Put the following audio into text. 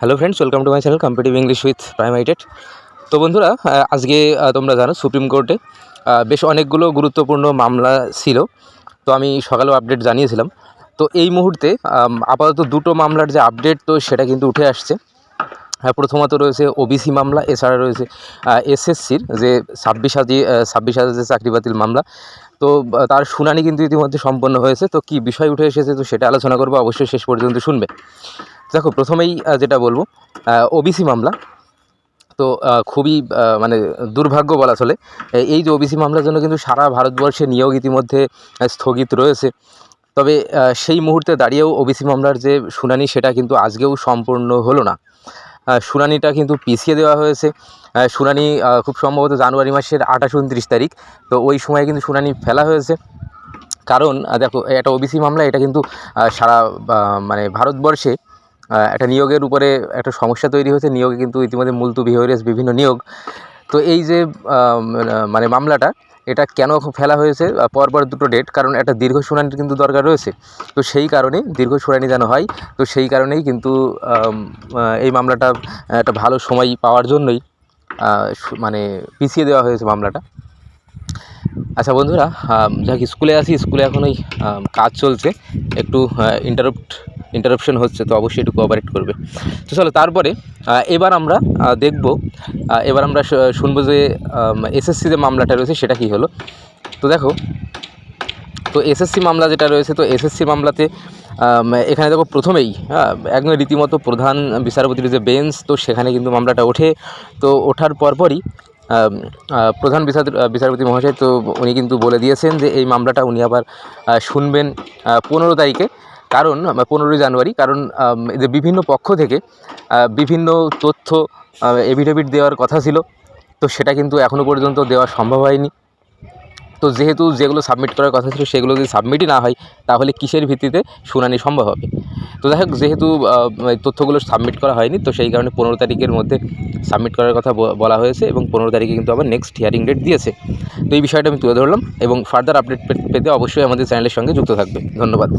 Hello friends welcome to my channel competitive English with প্রাইমাইটেড তো বন্ধুরা আজকে তোমরা জানো সুপ্রিম কোর্টে বেশ অনেকগুলো গুরুত্বপূর্ণ মামলা ছিল। তো আমি সকালেও আপডেট জানিয়েছিলাম। তো এই মুহূর্তে আপাতত দুটো মামলার যে আপডেট তো সেটা কিন্তু উঠে আসছে। হ্যাঁ প্রথমত রয়েছে ওবিসি মামলা, এছাড়া রয়েছে এসএসসির যে ছাব্বিশ হাজার ছাব্বিশ হাজার যে চাকরি বাতিল মামলা। তো তার শুনানি কিন্তু ইতিমধ্যে সম্পন্ন হয়েছে। তো কি বিষয় উঠে এসেছে, তো সেটা আলোচনা করব। অবশ্যই শেষ পর্যন্ত শুনবে। দেখো, প্রথমেই যেটা বলব ওবিসি মামলা। তো খুবই মানে দুর্ভাগ্য বলা চলে। এই যে ওবিসি মামলার জন্য কিন্তু সারা ভারতবর্ষে নিয়োগ ইতিমধ্যে স্থগিত রয়েছে। তবে সেই মুহূর্তে দাঁড়িয়েও ওবিসি মামলার যে শুনানি, সেটা কিন্তু আজকেও সম্পূর্ণ হলো না। শুনানিটা কিন্তু পিছিয়ে দেওয়া হয়েছে। শুনানি খুব সম্ভবত জানুয়ারি মাসের আঠাশ উনত্রিশ তারিখ। তো ওই সময় কিন্তু শুনানি ফেলা হয়েছে। কারণ দেখো এটা ওবিসি মামলা, এটা কিন্তু সারা মানে ভারতবর্ষে একটা নিয়োগের উপরে একটা সমস্যা তৈরি হয়েছে। নিয়োগে কিন্তু ইতিমধ্যে মুলতুবি হয়ে রয়েছে বিভিন্ন নিয়োগ। তো এই যে মানে মামলাটা, এটা কেন ফেলা হয়েছে? পরপর দুটো ডেট কারণ একটা দীর্ঘ শুনানির কিন্তু দরকার রয়েছে। তো সেই কারণে দীর্ঘ শুনানি যেন হয়, তো সেই কারণেই কিন্তু এই মামলাটা একটা ভালো সময় পাওয়ার জন্যই মানে পিছিয়ে দেওয়া হয়েছে মামলাটা। আচ্ছা বন্ধুরা যাক, স্কুলে আছি স্কুলে এখন ওই কাজ চলছে। একটু ইন্টারাপ্ট ইন্টারাপশন হচ্ছে, তো অবশ্যই একটু কোঅপারেট করবে। তো চলো, তারপরে এবার আমরা দেখব এবার আমরা শুনব যে এসএসসি যে মামলাটা রয়েছে, সেটা কী হলো? তো দেখো, তো এসএসসি মামলা যেটা রয়েছে, তো এসএসসি মামলাতে এখানে দেখো প্রথমেই হ্যাঁ একদম রীতিমতো প্রধান বিচারপতির যে বেঞ্চ তো সেখানে কিন্তু মামলাটা ওঠে। তো ওঠার পরপরই প্রধান বিচার, বিচারপতি মহাশয়, তো উনি কিন্তু বলে দিয়েছেন যে, এই মামলাটা উনি আবার শুনবেন পনেরো তারিখে। কারণ পনেরোই জানুয়ারি, কারণ যে বিভিন্ন পক্ষ থেকে বিভিন্ন তথ্য এভিডেভিট দেওয়ার কথা ছিল। তো সেটা কিন্তু এখনও পর্যন্ত দেওয়া সম্ভব হয়নি। তো যেহেতু যেগুলো সাবমিট করার কথা ছিল, সেগুলো যদি সাবমিটই না হয়, তাহলে কিসের ভিত্তিতে শুনানি সম্ভব হবে? তো যাই হোক, যেহেতু তথ্যগুলো সাবমিট করা হয়নি, তো সেই কারণে পনেরো তারিখের মধ্যে সাবমিট করার কথা বলা হয়েছে এবং পনেরো তারিখে কিন্তু আবার নেক্সট হিয়ারিং ডেট দিয়েছে। তো এই বিষয়টা আমি তুলে ধরলাম এবং ফার্দার আপডেট পেতে অবশ্যই আমাদের চ্যানেলের সঙ্গে যুক্ত থাকবে। ধন্যবাদ।